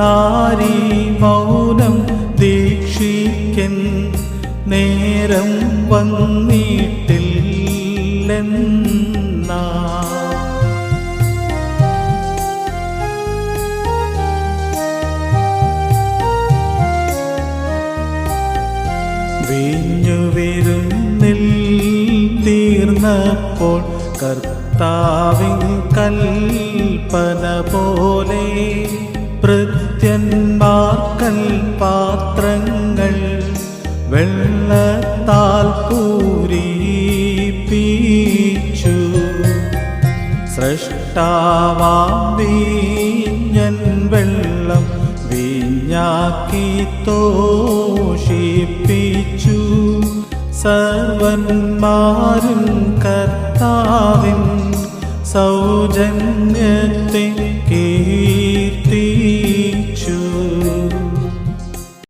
നാരി മൗനം ദീക്ഷിക്കൻ നേരം വന്നിട്ടില്ലെന്നാ. വീഞ്ഞുവിരുന്നിൽ തീർന്നപ്പോൾ കർത്താവിൻ കൽപ്പന പോലെ ഭൃത്യന്മാർക്കൽ പാത്രങ്ങൾ വെള്ളത്താൽ പൂരിപ്പിച്ചു. സൃഷ്ടാവാം വീഞ്ഞൻ വെള്ളം വീഞ്ഞാക്കി തോഷിപ്പിച്ചു. സർവന്മാരും കർത്താവിൻ സൗജന്യത്തെ